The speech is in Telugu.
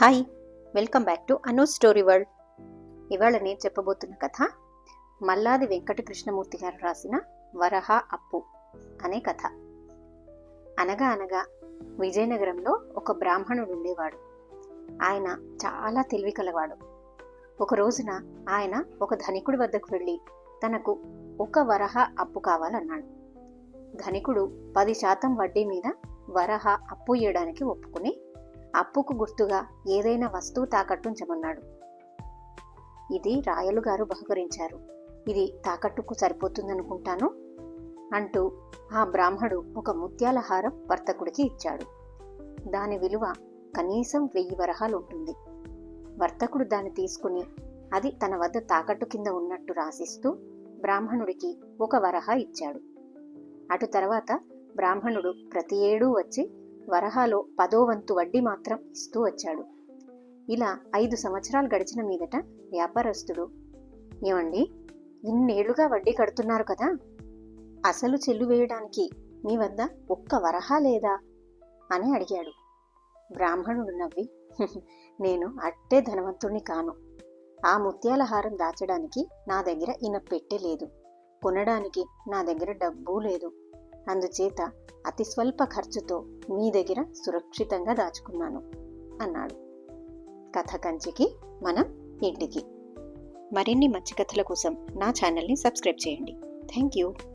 Hi welcome back to Anu story world. ఇవాళ నేను చెప్పబోతున్న కథ మల్లాది వెంకట కృష్ణమూర్తి గారు రాసిన వరహ అప్పు అనే కథ. అనగా అనగా విజయనగరంలో ఒక బ్రాహ్మణుడు ఉండేవాడు. ఆయన చాలా తెలివి కలవాడు. ఒక రోజున ఆయన ఒక ధనికుడి వద్దకు వెళ్ళి తనకు ఒక వరహ అప్పు కావాలన్నాడు. ధనికుడు పది శాతం వడ్డీ మీద వరహ అప్పు ఇవ్వడానికి ఒప్పుకుని అప్పుకు గుర్తుగా ఏదైనా వస్తువు తాకట్టుంచమన్నాడు. ఇది రాయలు గారు బహుకరించారు. ఇది తాకట్టుకు సరిపోతుందనుకుంటాను? అంటూ ఆ బ్రాహ్మడు ఒక ముత్యాల హారం వర్తకుడికి ఇచ్చాడు. దాని విలువ కనీసం వెయ్యి వరహాలు ఉంటుంది. వర్తకుడు దాన్ని తీసుకుని అది తన వద్ద తాకట్టు కింద ఉన్నట్టు రాసిస్తూ బ్రాహ్మణుడికి ఒక వరహ ఇచ్చాడు. అటు తర్వాత బ్రాహ్మణుడు ప్రతి ఏడూ వచ్చి వరహాలో పదో వంతు వడ్డీ మాత్రం ఇస్తూ వచ్చాడు. ఇలా ఐదు సంవత్సరాలు గడిచిన మీదట వ్యాపారస్తుడు ఏమండి ఇన్నేళ్ళుగా వడ్డీ కడుతున్నారు కదా అసలు చెల్లు వేయడానికి మీ వద్ద ఒక్క వరహా లేదా? అని అడిగాడు. బ్రాహ్మణుడు నవ్వి నేను అట్టే ధనవంతుణ్ణి కాను. ఆ ముత్యాల హారం దాచడానికి నా దగ్గర ఈయన పెట్టే లేదు. కొనడానికి నా దగ్గర డబ్బు లేదు. అందుచేత అతి స్వల్ప ఖర్చుతో మీ దగ్గర సురక్షితంగా దాచుకున్నాను అన్నాడు. కథ కంచికి మనం ఇంటికి. మరిన్ని మంచి కథల కోసం నా ఛానల్ని సబ్స్క్రైబ్ చేయండి. Thank you.